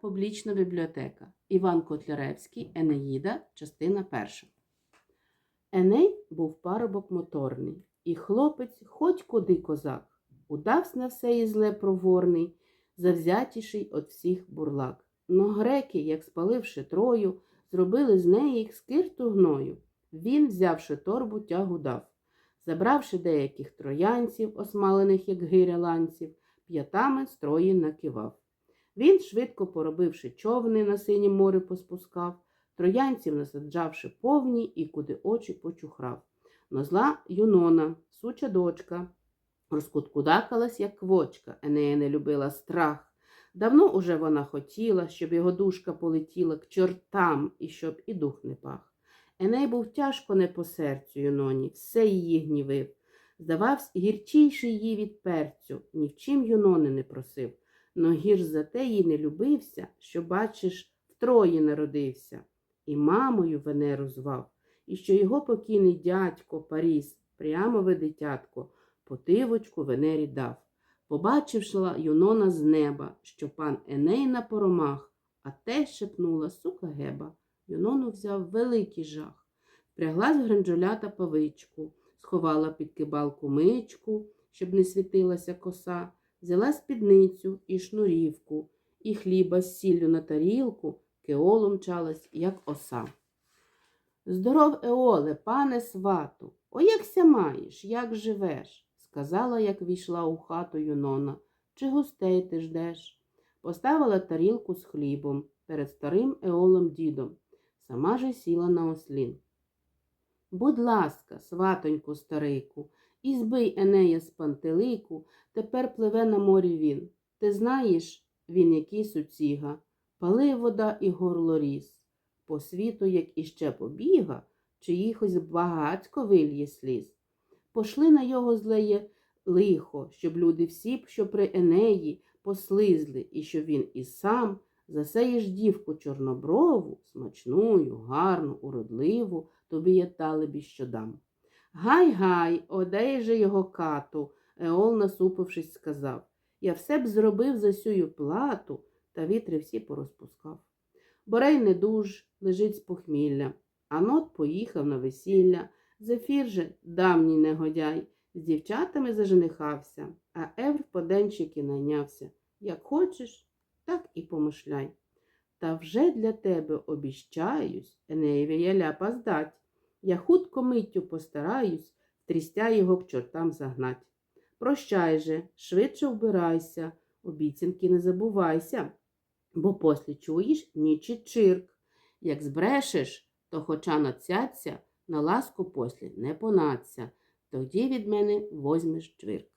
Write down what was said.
Публічна бібліотека. Іван Котляревський, Енеїда, частина перша. Еней був парубок моторний, і хлопець, хоть куди козак, удавсь на все і зле проворний, завзятіший от всіх бурлак. Но греки, як спаливши трою, зробили з неї скирту гною. Він, взявши торбу, тягу дав. Забравши деяких троянців, осмалених, як гиря ланців, п'ятами строї накивав. Він, швидко поробивши човни на синє море поспускав, троянців насаджавши повні і куди очі почухрав. Но зла Юнона, суча дочка, розкуткудакалась, як квочка, Енея не любила страх. Давно уже вона хотіла, щоб його душка полетіла к чортам і щоб і дух не пах. Еней був тяжко не по серцю Юноні, все її гнівив. Здавався гірчійший її від перцю, ні в чим Юнони не просив. Но гірш за те їй не любився, що, бачиш, втроє народився, і мамою Венеру звав, і що його покійний дядько Паріс, прямове дитятко, потивочку Венері дав. Побачившла Юнона з неба, що пан Еней на поромах, а те шепнула сука геба. Юнону взяв великий жах. Впряглась в гранджолята павичку, сховала під кибалку мичку, щоб не світилася коса, взяла спідницю і шнурівку, і хліба з сіллю на тарілку, кеолом мчалась, як оса. Здоров, Еоле, пане свату, о, якся маєш, як живеш? сказала, як війшла у хату Юнона. Чи гостей ти ждеш? Поставила тарілку з хлібом перед старим Еолом дідом. Сама же сіла на ослін. Будь ласка, сватоньку старику, і збий Енея з пантелику, тепер пливе на морі він. Ти знаєш, він який суціга, пали вода і горло ріс. По світу, як іще побіга, чиїхось багацько вильє сліз. Пошли на його злеє лихо, щоб люди всі, що при Енеї, послизли, і щоб він і сам засеєш дівку чорноброву, смачную, гарну, уродливу, тобі я талебі що дам. Гай, гай, одей же його кату, Еол, насупившись, сказав. Я все б зробив за сюю плату, та вітри всі порозпускав. Борей не дуж, лежить з похмілля, Анот поїхав на весілля. Зефір же, давній негодяй, з дівчатами заженихався, а Евр в поденщики найнявся. Як хочеш, так і помишляй. Та вже для тебе обіщаюсь, Енеєві я ляпа здать. Я хутко миттю постараюсь, трістя його к чортам загнать. Прощай же, швидше вбирайся, обіцянки не забувайся, бо послі чуєш нічі чирк. Як збрешеш, то хоча нацяться, на ласку послі не понаться, тоді від мене возьмеш чвирк.